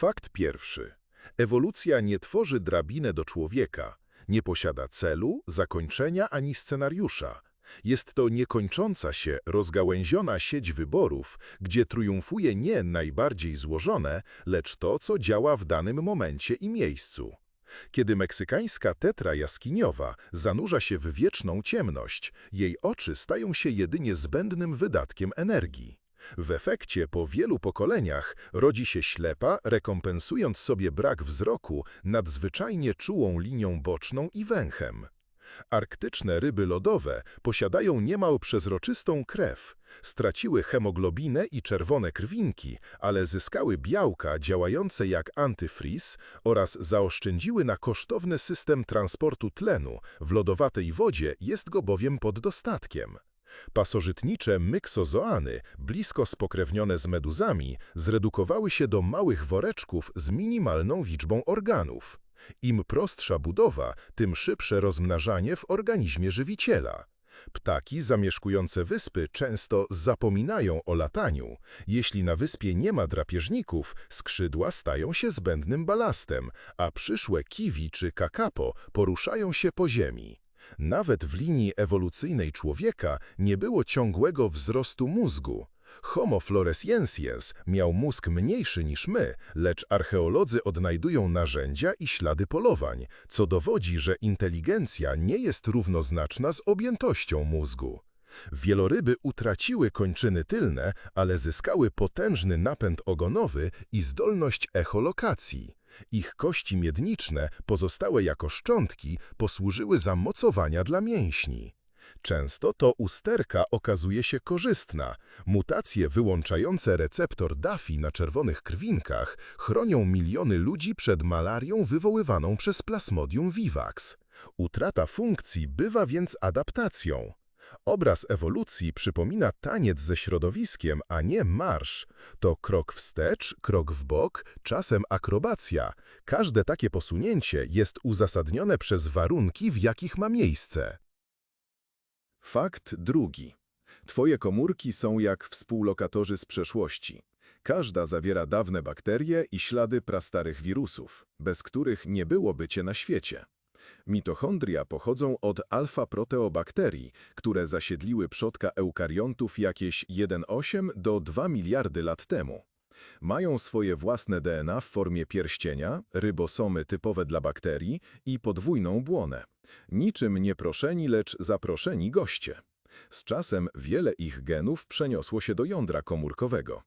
Fakt pierwszy. Ewolucja nie tworzy drabinę do człowieka, nie posiada celu, zakończenia ani scenariusza. Jest to niekończąca się, rozgałęziona sieć wyborów, gdzie triumfuje nie najbardziej złożone, lecz to, co działa w danym momencie i miejscu. Kiedy meksykańska tetra jaskiniowa zanurza się w wieczną ciemność, jej oczy stają się jedynie zbędnym wydatkiem energii. W efekcie po wielu pokoleniach rodzi się ślepa, rekompensując sobie brak wzroku nadzwyczajnie czułą linią boczną i węchem. Arktyczne ryby lodowe posiadają niemal przezroczystą krew, straciły hemoglobinę i czerwone krwinki, ale zyskały białka działające jak antyfriz oraz zaoszczędziły na kosztowny system transportu tlenu. W lodowatej wodzie jest go bowiem pod dostatkiem. Pasożytnicze myksozoany, blisko spokrewnione z meduzami, zredukowały się do małych woreczków z minimalną liczbą organów. Im prostsza budowa, tym szybsze rozmnażanie w organizmie żywiciela. Ptaki zamieszkujące wyspy często zapominają o lataniu. Jeśli na wyspie nie ma drapieżników, skrzydła stają się zbędnym balastem, a przyszłe kiwi czy kakapo poruszają się po ziemi. Nawet w linii ewolucyjnej człowieka nie było ciągłego wzrostu mózgu. Homo floresiensiens miał mózg mniejszy niż my, lecz archeolodzy odnajdują narzędzia i ślady polowań, co dowodzi, że inteligencja nie jest równoznaczna z objętością mózgu. Wieloryby utraciły kończyny tylne, ale zyskały potężny napęd ogonowy i zdolność echolokacji. Ich kości miedniczne, pozostałe jako szczątki, posłużyły za mocowania dla mięśni. Często to usterka okazuje się korzystna. Mutacje wyłączające receptor DAFI na czerwonych krwinkach chronią miliony ludzi przed malarią wywoływaną przez plasmodium vivax. Utrata funkcji bywa więc adaptacją. Obraz ewolucji przypomina taniec ze środowiskiem, a nie marsz. To krok wstecz, krok w bok, czasem akrobacja. Każde takie posunięcie jest uzasadnione przez warunki, w jakich ma miejsce. Fakt drugi. Twoje komórki są jak współlokatorzy z przeszłości. Każda zawiera dawne bakterie i ślady prastarych wirusów, bez których nie byłoby cię na świecie. Mitochondria pochodzą od alfa-proteobakterii, które zasiedliły przodka eukariontów jakieś 1,8 do 2 miliardy lat temu. Mają swoje własne DNA w formie pierścienia, rybosomy typowe dla bakterii i podwójną błonę. Niczym nieproszeni, lecz zaproszeni goście. Z czasem wiele ich genów przeniosło się do jądra komórkowego.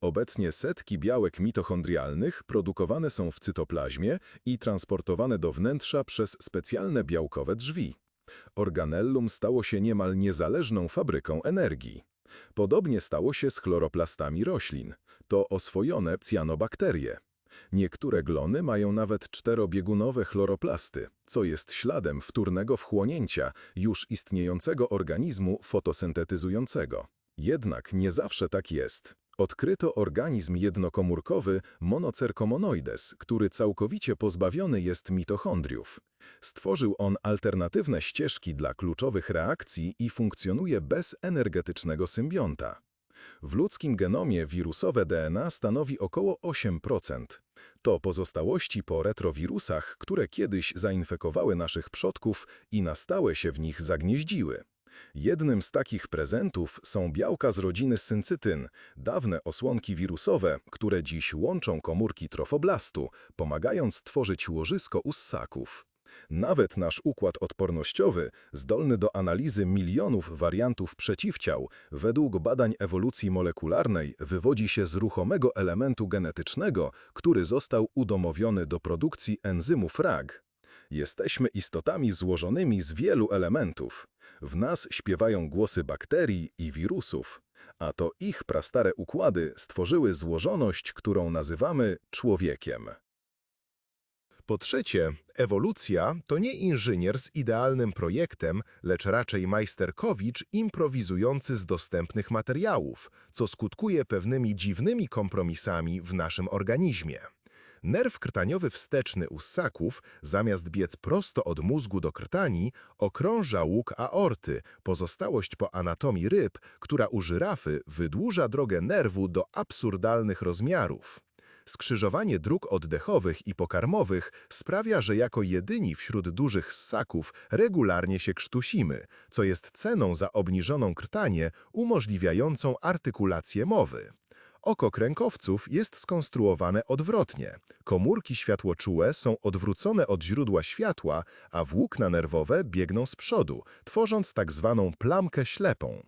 Obecnie setki białek mitochondrialnych produkowane są w cytoplazmie i transportowane do wnętrza przez specjalne białkowe drzwi. Organellum stało się niemal niezależną fabryką energii. Podobnie stało się z chloroplastami roślin. To oswojone cyanobakterie. Niektóre glony mają nawet czterobiegunowe chloroplasty, co jest śladem wtórnego wchłonięcia już istniejącego organizmu fotosyntetyzującego. Jednak nie zawsze tak jest. Odkryto organizm jednokomórkowy monocerkomonoides, który całkowicie pozbawiony jest mitochondriów. Stworzył on alternatywne ścieżki dla kluczowych reakcji i funkcjonuje bez energetycznego symbionta. W ludzkim genomie wirusowe DNA stanowi około 8%. To pozostałości po retrowirusach, które kiedyś zainfekowały naszych przodków i na stałe się w nich zagnieździły. Jednym z takich prezentów są białka z rodziny syncytyn, dawne osłonki wirusowe, które dziś łączą komórki trofoblastu, pomagając tworzyć łożysko u ssaków. Nawet nasz układ odpornościowy, zdolny do analizy milionów wariantów przeciwciał, według badań ewolucji molekularnej wywodzi się z ruchomego elementu genetycznego, który został udomowiony do produkcji enzymu FRAG. Jesteśmy istotami złożonymi z wielu elementów. W nas śpiewają głosy bakterii i wirusów, a to ich prastare układy stworzyły złożoność, którą nazywamy człowiekiem. Po trzecie, ewolucja to nie inżynier z idealnym projektem, lecz raczej majsterkowicz improwizujący z dostępnych materiałów, co skutkuje pewnymi dziwnymi kompromisami w naszym organizmie. Nerw krtaniowy wsteczny u ssaków, zamiast biec prosto od mózgu do krtani, okrąża łuk aorty, pozostałość po anatomii ryb, która u żyrafy wydłuża drogę nerwu do absurdalnych rozmiarów. Skrzyżowanie dróg oddechowych i pokarmowych sprawia, że jako jedyni wśród dużych ssaków regularnie się krztusimy, co jest ceną za obniżoną krtanie umożliwiającą artykulację mowy. Oko kręgowców jest skonstruowane odwrotnie. Komórki światłoczułe są odwrócone od źródła światła, a włókna nerwowe biegną z przodu, tworząc tak zwaną plamkę ślepą.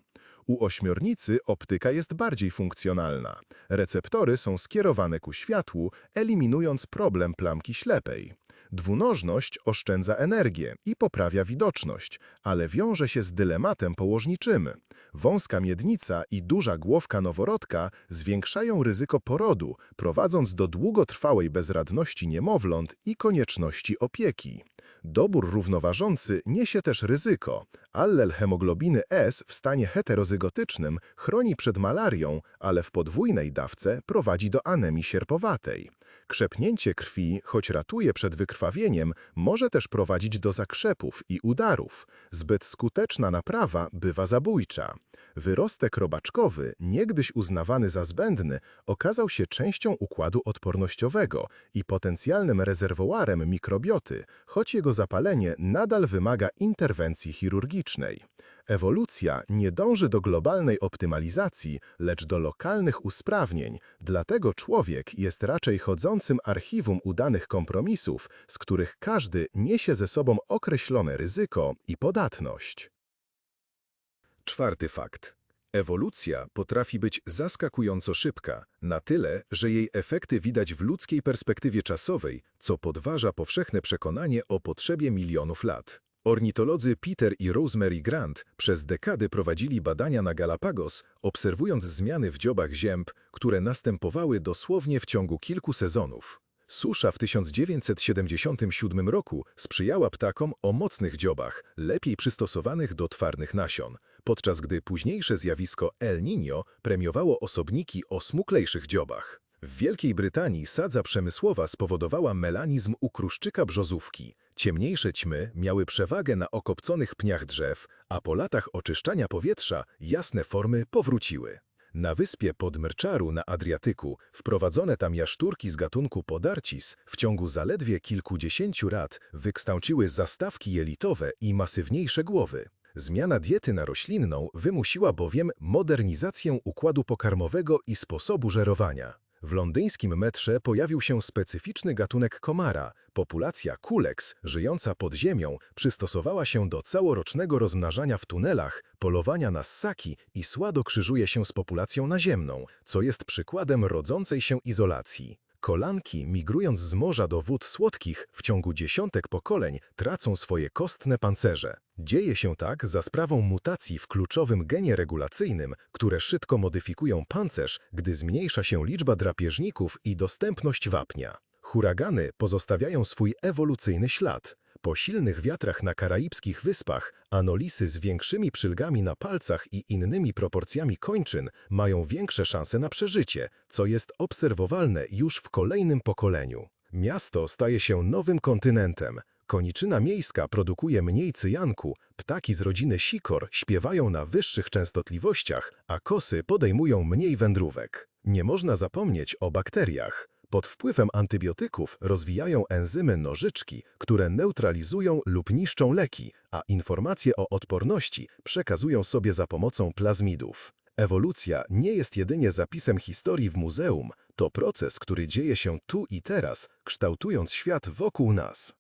U ośmiornicy optyka jest bardziej funkcjonalna. Receptory są skierowane ku światłu, eliminując problem plamki ślepej. Dwunożność oszczędza energię i poprawia widoczność, ale wiąże się z dylematem położniczym. Wąska miednica i duża głowka noworodka zwiększają ryzyko porodu, prowadząc do długotrwałej bezradności niemowląt i konieczności opieki. Dobór równoważący niesie też ryzyko. Allel hemoglobiny S w stanie heterozygotycznym chroni przed malarią, ale w podwójnej dawce prowadzi do anemii sierpowatej. Krzepnięcie krwi, choć ratuje przed wykrwawieniem, może też prowadzić do zakrzepów i udarów. Zbyt skuteczna naprawa bywa zabójcza. Wyrostek robaczkowy, niegdyś uznawany za zbędny, okazał się częścią układu odpornościowego i potencjalnym rezerwoarem mikrobioty, choć jego zapalenie nadal wymaga interwencji chirurgicznej. Ewolucja nie dąży do globalnej optymalizacji, lecz do lokalnych usprawnień, dlatego człowiek jest raczej chodzącym archiwum udanych kompromisów, z których każdy niesie ze sobą określone ryzyko i podatność. Czwarty fakt. Ewolucja potrafi być zaskakująco szybka, na tyle, że jej efekty widać w ludzkiej perspektywie czasowej, co podważa powszechne przekonanie o potrzebie milionów lat. Ornitolodzy Peter i Rosemary Grant przez dekady prowadzili badania na Galapagos, obserwując zmiany w dziobach zięb, które następowały dosłownie w ciągu kilku sezonów. Susza w 1977 roku sprzyjała ptakom o mocnych dziobach, lepiej przystosowanych do twardych nasion, podczas gdy późniejsze zjawisko El Niño premiowało osobniki o smuklejszych dziobach. W Wielkiej Brytanii sadza przemysłowa spowodowała melanizm u kruszczyka brzozówki. Ciemniejsze ćmy miały przewagę na okopconych pniach drzew, a po latach oczyszczania powietrza jasne formy powróciły. Na wyspie Podmrczaru na Adriatyku wprowadzone tam jaszczurki z gatunku Podarcis w ciągu zaledwie kilkudziesięciu lat wykształciły zastawki jelitowe i masywniejsze głowy. Zmiana diety na roślinną wymusiła bowiem modernizację układu pokarmowego i sposobu żerowania. W londyńskim metrze pojawił się specyficzny gatunek komara. Populacja kulex, żyjąca pod ziemią, przystosowała się do całorocznego rozmnażania w tunelach, polowania na ssaki i słado krzyżuje się z populacją naziemną, co jest przykładem rodzącej się izolacji. Kolanki, migrując z morza do wód słodkich, w ciągu dziesiątek pokoleń tracą swoje kostne pancerze. Dzieje się tak za sprawą mutacji w kluczowym genie regulacyjnym, które szybko modyfikują pancerz, gdy zmniejsza się liczba drapieżników i dostępność wapnia. Huragany pozostawiają swój ewolucyjny ślad. Po silnych wiatrach na karaibskich wyspach anolisy z większymi przylgami na palcach i innymi proporcjami kończyn mają większe szanse na przeżycie, co jest obserwowalne już w kolejnym pokoleniu. Miasto staje się nowym kontynentem. Koniczyna miejska produkuje mniej cyjanku, ptaki z rodziny sikor śpiewają na wyższych częstotliwościach, a kosy podejmują mniej wędrówek. Nie można zapomnieć o bakteriach. Pod wpływem antybiotyków rozwijają enzymy nożyczki, które neutralizują lub niszczą leki, a informacje o odporności przekazują sobie za pomocą plazmidów. Ewolucja nie jest jedynie zapisem historii w muzeum, to proces, który dzieje się tu i teraz, kształtując świat wokół nas.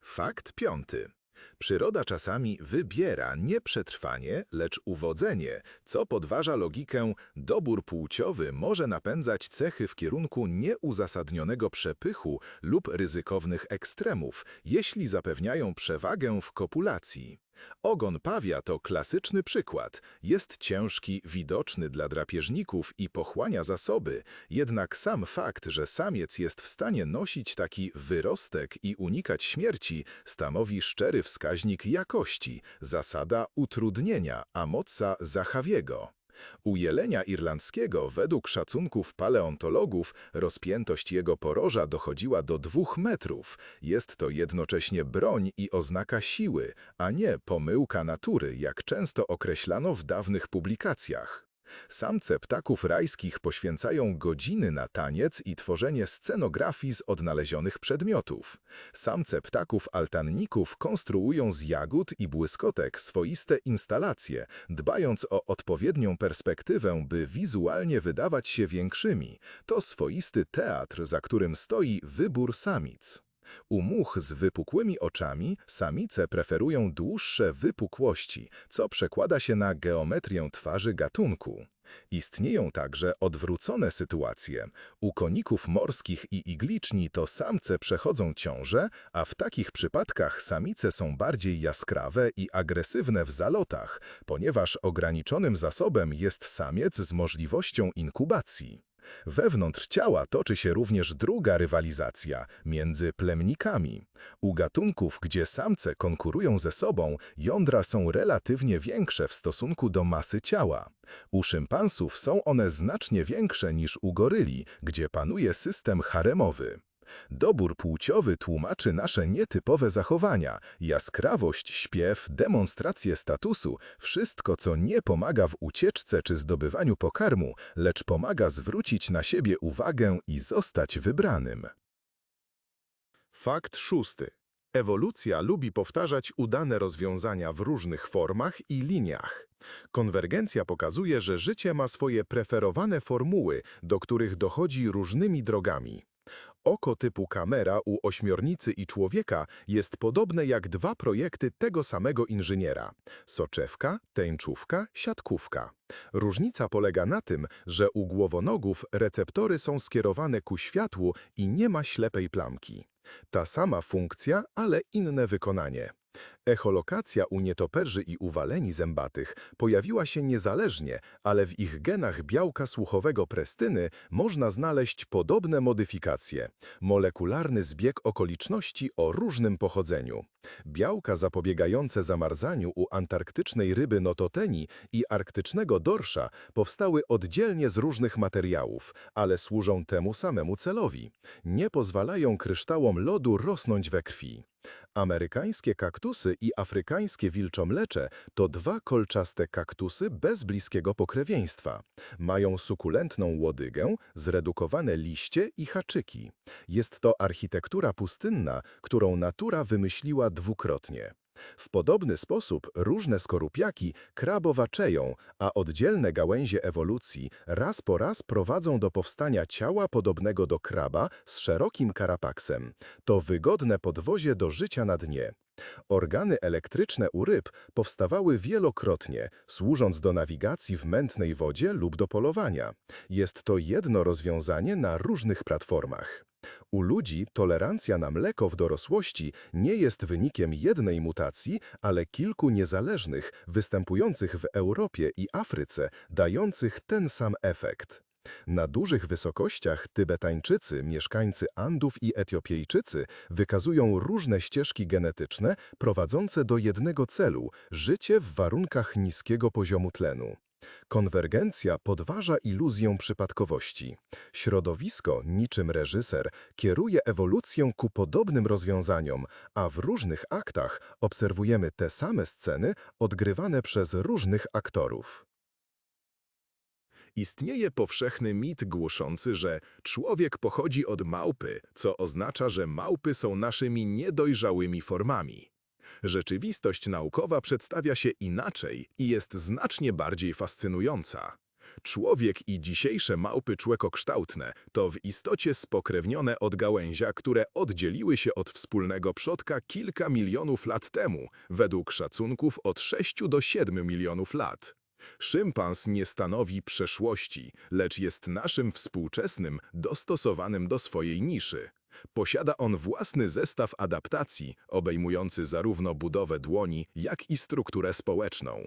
Fakt piąty. Przyroda czasami wybiera nie przetrwanie, lecz uwodzenie, co podważa logikę dobór płciowy może napędzać cechy w kierunku nieuzasadnionego przepychu lub ryzykownych ekstremów, jeśli zapewniają przewagę w kopulacji. Ogon pawia to klasyczny przykład. Jest ciężki, widoczny dla drapieżników i pochłania zasoby, jednak sam fakt, że samiec jest w stanie nosić taki wyrostek i unikać śmierci, stanowi szczery wskaźnik jakości, zasada utrudnienia, a moca Zachawiego. U jelenia irlandzkiego, według szacunków paleontologów, rozpiętość jego poroża dochodziła do dwóch metrów. Jest to jednocześnie broń i oznaka siły, a nie pomyłka natury, jak często określano w dawnych publikacjach. Samce ptaków rajskich poświęcają godziny na taniec i tworzenie scenografii z odnalezionych przedmiotów. Samce ptaków altanników konstruują z jagód i błyskotek swoiste instalacje, dbając o odpowiednią perspektywę, by wizualnie wydawać się większymi. To swoisty teatr, za którym stoi wybór samic. U much z wypukłymi oczami samice preferują dłuższe wypukłości, co przekłada się na geometrię twarzy gatunku. Istnieją także odwrócone sytuacje. U koników morskich i igliczni to samce przechodzą ciążę, a w takich przypadkach samice są bardziej jaskrawe i agresywne w zalotach, ponieważ ograniczonym zasobem jest samiec z możliwością inkubacji. Wewnątrz ciała toczy się również druga rywalizacja między plemnikami. U gatunków, gdzie samce konkurują ze sobą, jądra są relatywnie większe w stosunku do masy ciała. U szympansów są one znacznie większe niż u goryli, gdzie panuje system haremowy. Dobór płciowy tłumaczy nasze nietypowe zachowania, jaskrawość, śpiew, demonstrację statusu, wszystko, co nie pomaga w ucieczce czy zdobywaniu pokarmu, lecz pomaga zwrócić na siebie uwagę i zostać wybranym. Fakt szósty. Ewolucja lubi powtarzać udane rozwiązania w różnych formach i liniach. Konwergencja pokazuje, że życie ma swoje preferowane formuły, do których dochodzi różnymi drogami. Oko typu kamera u ośmiornicy i człowieka jest podobne jak dwa projekty tego samego inżyniera. Soczewka, tęczówka, siatkówka. Różnica polega na tym, że u głowonogów receptory są skierowane ku światłu i nie ma ślepej plamki. Ta sama funkcja, ale inne wykonanie. Echolokacja u nietoperzy i u waleni zębatych pojawiła się niezależnie, ale w ich genach białka słuchowego prestyny można znaleźć podobne modyfikacje. Molekularny zbieg okoliczności o różnym pochodzeniu. Białka zapobiegające zamarzaniu u antarktycznej ryby nototeni i arktycznego dorsza powstały oddzielnie z różnych materiałów, ale służą temu samemu celowi. Nie pozwalają kryształom lodu rosnąć we krwi. Amerykańskie i afrykańskie wilczomlecze to dwa kolczaste kaktusy bez bliskiego pokrewieństwa. Mają sukulentną łodygę, zredukowane liście i haczyki. Jest to architektura pustynna, którą natura wymyśliła dwukrotnie. W podobny sposób różne skorupiaki krabowaczeją, a oddzielne gałęzie ewolucji raz po raz prowadzą do powstania ciała podobnego do kraba z szerokim karapaksem. To wygodne podwozie do życia na dnie. Organy elektryczne u ryb powstawały wielokrotnie, służąc do nawigacji w mętnej wodzie lub do polowania. Jest to jedno rozwiązanie na różnych platformach. U ludzi tolerancja na mleko w dorosłości nie jest wynikiem jednej mutacji, ale kilku niezależnych, występujących w Europie i Afryce, dających ten sam efekt. Na dużych wysokościach Tybetańczycy, mieszkańcy Andów i Etiopijczycy wykazują różne ścieżki genetyczne prowadzące do jednego celu – życie w warunkach niskiego poziomu tlenu. Konwergencja podważa iluzję przypadkowości. Środowisko, niczym reżyser, kieruje ewolucję ku podobnym rozwiązaniom, a w różnych aktach obserwujemy te same sceny odgrywane przez różnych aktorów. Istnieje powszechny mit głoszący, że człowiek pochodzi od małpy, co oznacza, że małpy są naszymi niedojrzałymi formami. Rzeczywistość naukowa przedstawia się inaczej i jest znacznie bardziej fascynująca. Człowiek i dzisiejsze małpy człekokształtne to w istocie spokrewnione od gałęzia, które oddzieliły się od wspólnego przodka kilka milionów lat temu, według szacunków od 6 do 7 milionów lat. Szympans nie stanowi przeszłości, lecz jest naszym współczesnym, dostosowanym do swojej niszy. Posiada on własny zestaw adaptacji, obejmujący zarówno budowę dłoni, jak i strukturę społeczną.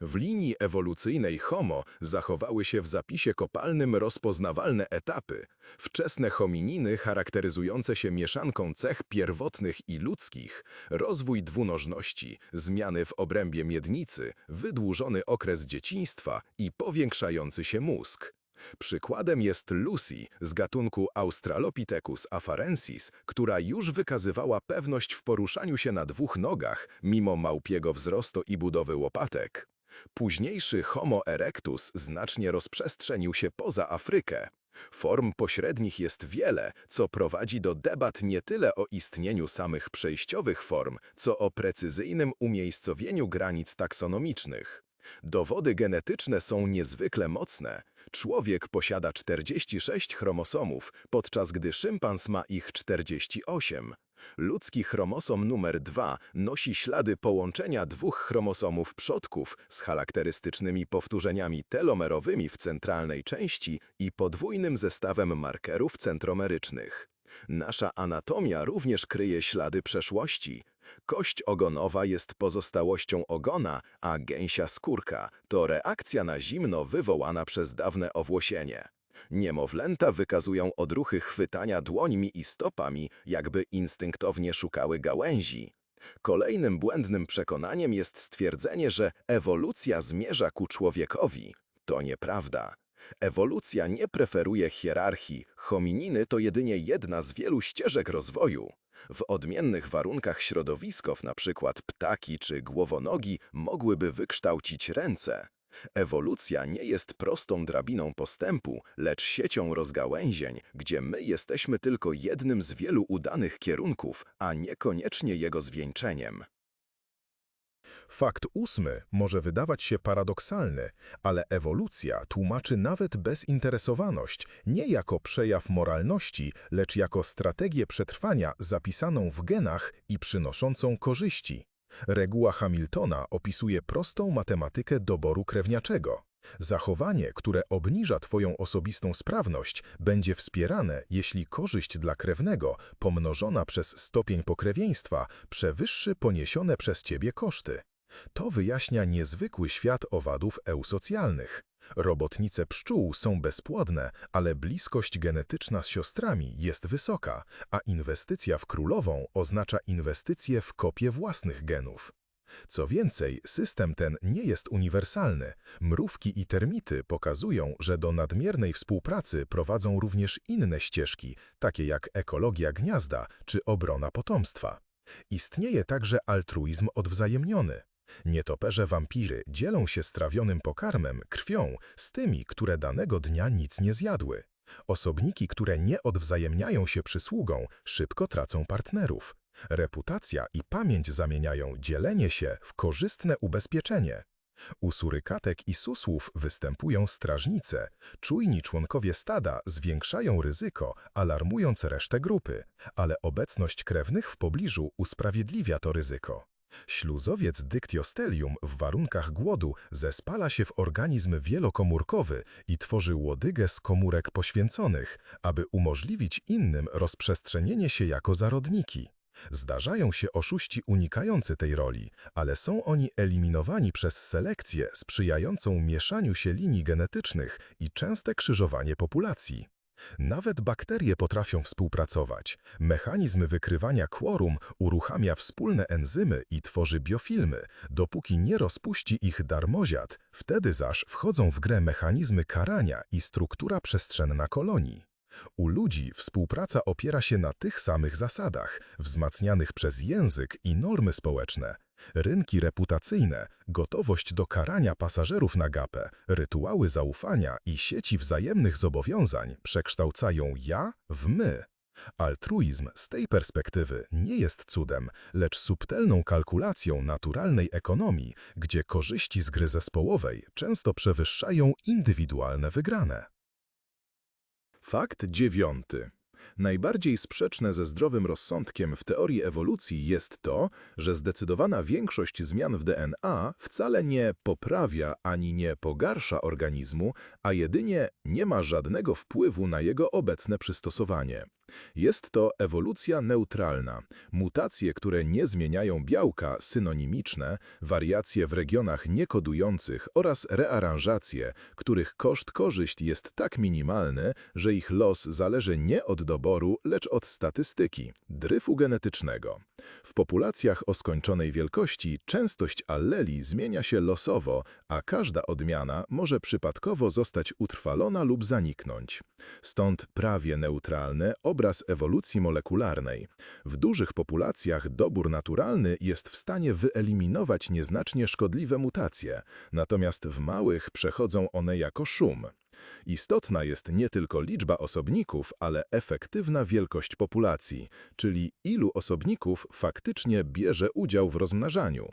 W linii ewolucyjnej Homo zachowały się w zapisie kopalnym rozpoznawalne etapy. Wczesne homininy charakteryzujące się mieszanką cech pierwotnych i ludzkich, rozwój dwunożności, zmiany w obrębie miednicy, wydłużony okres dzieciństwa i powiększający się mózg. Przykładem jest Lucy z gatunku Australopithecus afarensis, która już wykazywała pewność w poruszaniu się na dwóch nogach, mimo małpiego wzrostu i budowy łopatek. Późniejszy Homo erectus znacznie rozprzestrzenił się poza Afrykę. Form pośrednich jest wiele, co prowadzi do debat nie tyle o istnieniu samych przejściowych form, co o precyzyjnym umiejscowieniu granic taksonomicznych. Dowody genetyczne są niezwykle mocne. Człowiek posiada 46 chromosomów, podczas gdy szympans ma ich 48. Ludzki chromosom numer 2 nosi ślady połączenia dwóch chromosomów przodków z charakterystycznymi powtórzeniami telomerowymi w centralnej części i podwójnym zestawem markerów centromerycznych. Nasza anatomia również kryje ślady przeszłości. Kość ogonowa jest pozostałością ogona, a gęsia skórka to reakcja na zimno wywołana przez dawne owłosienie. Niemowlęta wykazują odruchy chwytania dłońmi i stopami, jakby instynktownie szukały gałęzi. Kolejnym błędnym przekonaniem jest stwierdzenie, że ewolucja zmierza ku człowiekowi. To nieprawda. Ewolucja nie preferuje hierarchii, homininy to jedynie jedna z wielu ścieżek rozwoju. W odmiennych warunkach środowiskow, np. ptaki czy głowonogi, mogłyby wykształcić ręce. Ewolucja nie jest prostą drabiną postępu, lecz siecią rozgałęzień, gdzie my jesteśmy tylko jednym z wielu udanych kierunków, a niekoniecznie jego zwieńczeniem. Fakt ósmy może wydawać się paradoksalny, ale ewolucja tłumaczy nawet bezinteresowaność nie jako przejaw moralności, lecz jako strategię przetrwania zapisaną w genach i przynoszącą korzyści. Reguła Hamiltona opisuje prostą matematykę doboru krewniaczego. Zachowanie, które obniża Twoją osobistą sprawność, będzie wspierane, jeśli korzyść dla krewnego pomnożona przez stopień pokrewieństwa przewyższy poniesione przez Ciebie koszty. To wyjaśnia niezwykły świat owadów eusocjalnych. Robotnice pszczół są bezpłodne, ale bliskość genetyczna z siostrami jest wysoka, a inwestycja w królową oznacza inwestycję w kopię własnych genów. Co więcej, system ten nie jest uniwersalny. Mrówki i termity pokazują, że do nadmiernej współpracy prowadzą również inne ścieżki, takie jak ekologia gniazda czy obrona potomstwa. Istnieje także altruizm odwzajemniony. Nietoperze wampiry dzielą się strawionym pokarmem, krwią, z tymi, które danego dnia nic nie zjadły. Osobniki, które nie odwzajemniają się przysługą, szybko tracą partnerów. Reputacja i pamięć zamieniają dzielenie się w korzystne ubezpieczenie. U surykatek i susłów występują strażnice. Czujni członkowie stada zwiększają ryzyko, alarmując resztę grupy, ale obecność krewnych w pobliżu usprawiedliwia to ryzyko. Śluzowiec dyktiostelium w warunkach głodu zespala się w organizm wielokomórkowy i tworzy łodygę z komórek poświęconych, aby umożliwić innym rozprzestrzenienie się jako zarodniki. Zdarzają się oszuści unikający tej roli, ale są oni eliminowani przez selekcję sprzyjającą mieszaniu się linii genetycznych i częste krzyżowanie populacji. Nawet bakterie potrafią współpracować. Mechanizm wykrywania quorum uruchamia wspólne enzymy i tworzy biofilmy, dopóki nie rozpuści ich darmoziad, wtedy zaś wchodzą w grę mechanizmy karania i struktura przestrzenna kolonii. U ludzi współpraca opiera się na tych samych zasadach, wzmacnianych przez język i normy społeczne. Rynki reputacyjne, gotowość do karania pasażerów na gapę, rytuały zaufania i sieci wzajemnych zobowiązań przekształcają ja w my. Altruizm z tej perspektywy nie jest cudem, lecz subtelną kalkulacją naturalnej ekonomii, gdzie korzyści z gry zespołowej często przewyższają indywidualne wygrane. Fakt dziewiąty. Najbardziej sprzeczne ze zdrowym rozsądkiem w teorii ewolucji jest to, że zdecydowana większość zmian w DNA wcale nie poprawia ani nie pogarsza organizmu, a jedynie nie ma żadnego wpływu na jego obecne przystosowanie. Jest to ewolucja neutralna. Mutacje, które nie zmieniają białka, synonimiczne, wariacje w regionach niekodujących oraz rearanżacje, których koszt-korzyść jest tak minimalny, że ich los zależy nie od doboru, lecz od statystyki, dryfu genetycznego. W populacjach o skończonej wielkości częstość alleli zmienia się losowo, a każda odmiana może przypadkowo zostać utrwalona lub zaniknąć. Stąd prawie neutralny obraz ewolucji molekularnej. W dużych populacjach dobór naturalny jest w stanie wyeliminować nieznacznie szkodliwe mutacje, natomiast w małych przechodzą one jako szum. Istotna jest nie tylko liczba osobników, ale efektywna wielkość populacji, czyli ilu osobników faktycznie bierze udział w rozmnażaniu.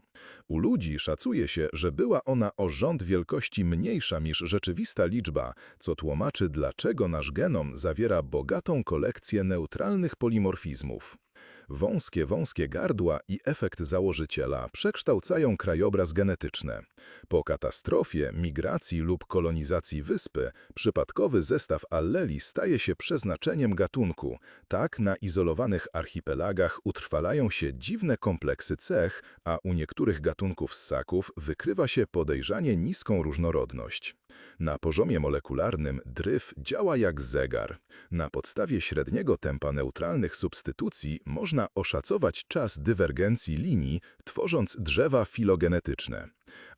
U ludzi szacuje się, że była ona o rząd wielkości mniejsza niż rzeczywista liczba, co tłumaczy dlaczego nasz genom zawiera bogatą kolekcję neutralnych polimorfizmów. Wąskie, wąskie gardła i efekt założyciela przekształcają krajobraz genetyczny. Po katastrofie, migracji lub kolonizacji wyspy, przypadkowy zestaw alleli staje się przeznaczeniem gatunku. Tak na izolowanych archipelagach utrwalają się dziwne kompleksy cech, a u niektórych gatunków ssaków wykrywa się podejrzanie niską różnorodność. Na poziomie molekularnym dryf działa jak zegar. Na podstawie średniego tempa neutralnych substytucji można oszacować czas dywergencji linii, tworząc drzewa filogenetyczne.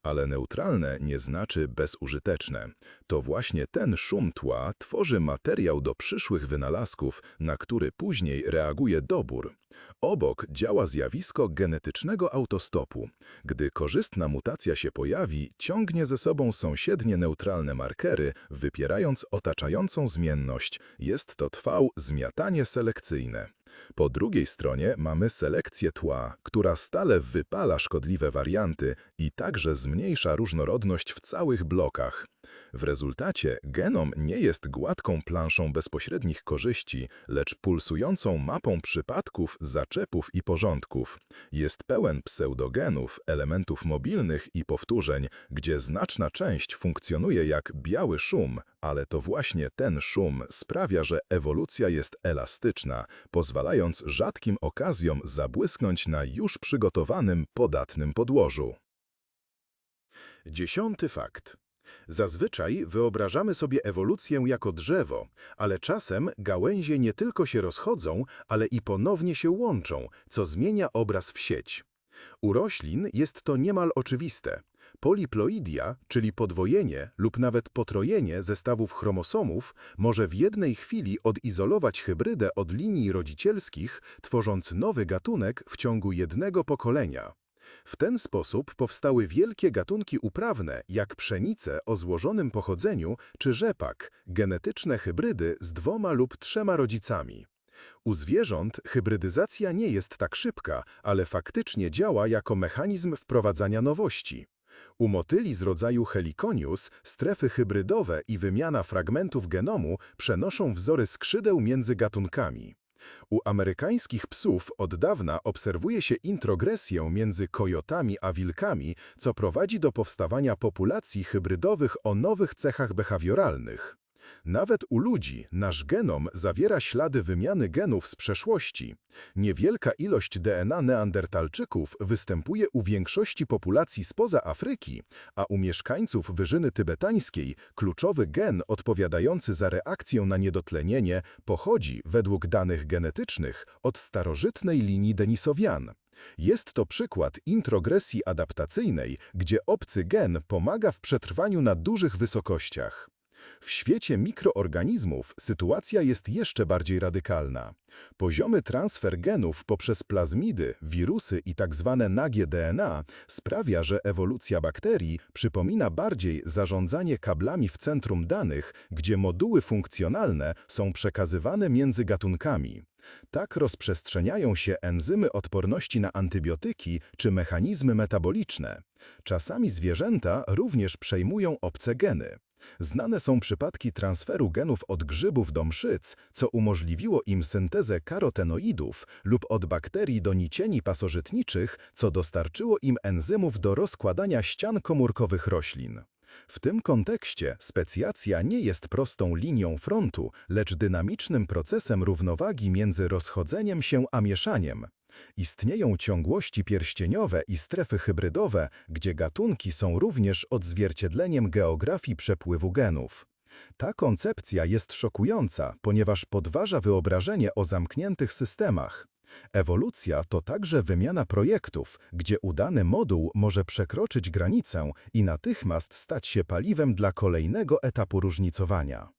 Ale neutralne nie znaczy bezużyteczne. To właśnie ten szum tła tworzy materiał do przyszłych wynalazków, na który później reaguje dobór. Obok działa zjawisko genetycznego autostopu. Gdy korzystna mutacja się pojawi, ciągnie ze sobą sąsiednie neutralne markery, wypierając otaczającą zmienność. Jest to trwał zmiatanie selekcyjne. Po drugiej stronie mamy selekcję tła, która stale wypala szkodliwe warianty i także zmniejsza różnorodność w całych blokach. W rezultacie genom nie jest gładką planszą bezpośrednich korzyści, lecz pulsującą mapą przypadków, zaczepów i porządków. Jest pełen pseudogenów, elementów mobilnych i powtórzeń, gdzie znaczna część funkcjonuje jak biały szum, ale to właśnie ten szum sprawia, że ewolucja jest elastyczna, pozwalając rzadkim okazjom zabłysnąć na już przygotowanym, podatnym podłożu. Dziesiąty fakt. Zazwyczaj wyobrażamy sobie ewolucję jako drzewo, ale czasem gałęzie nie tylko się rozchodzą, ale i ponownie się łączą, co zmienia obraz w sieć. U roślin jest to niemal oczywiste. Poliploidia, czyli podwojenie lub nawet potrojenie zestawów chromosomów, może w jednej chwili odizolować hybrydę od linii rodzicielskich, tworząc nowy gatunek w ciągu jednego pokolenia. W ten sposób powstały wielkie gatunki uprawne, jak pszenice o złożonym pochodzeniu czy rzepak, genetyczne hybrydy z dwoma lub trzema rodzicami. U zwierząt hybrydyzacja nie jest tak szybka, ale faktycznie działa jako mechanizm wprowadzania nowości. U motyli z rodzaju Heliconius strefy hybrydowe i wymiana fragmentów genomu przenoszą wzory skrzydeł między gatunkami. U amerykańskich psów od dawna obserwuje się introgresję między kojotami a wilkami, co prowadzi do powstawania populacji hybrydowych o nowych cechach behawioralnych. Nawet u ludzi nasz genom zawiera ślady wymiany genów z przeszłości. Niewielka ilość DNA neandertalczyków występuje u większości populacji spoza Afryki, a u mieszkańców wyżyny tybetańskiej kluczowy gen odpowiadający za reakcję na niedotlenienie pochodzi, według danych genetycznych, od starożytnej linii Denisowian. Jest to przykład introgresji adaptacyjnej, gdzie obcy gen pomaga w przetrwaniu na dużych wysokościach. W świecie mikroorganizmów sytuacja jest jeszcze bardziej radykalna. Poziomy transfer genów poprzez plazmidy, wirusy i tzw. Tak nagie DNA sprawia, że ewolucja bakterii przypomina bardziej zarządzanie kablami w centrum danych, gdzie moduły funkcjonalne są przekazywane między gatunkami. Tak rozprzestrzeniają się enzymy odporności na antybiotyki czy mechanizmy metaboliczne. Czasami zwierzęta również przejmują obce geny. Znane są przypadki transferu genów od grzybów do mszyc, co umożliwiło im syntezę karotenoidów lub od bakterii do nicieni pasożytniczych, co dostarczyło im enzymów do rozkładania ścian komórkowych roślin. W tym kontekście specjacja nie jest prostą linią frontu, lecz dynamicznym procesem równowagi między rozchodzeniem się a mieszaniem. Istnieją ciągłości pierścieniowe i strefy hybrydowe, gdzie gatunki są również odzwierciedleniem geografii przepływu genów. Ta koncepcja jest szokująca, ponieważ podważa wyobrażenie o zamkniętych systemach. Ewolucja to także wymiana projektów, gdzie udany moduł może przekroczyć granicę i natychmiast stać się paliwem dla kolejnego etapu różnicowania.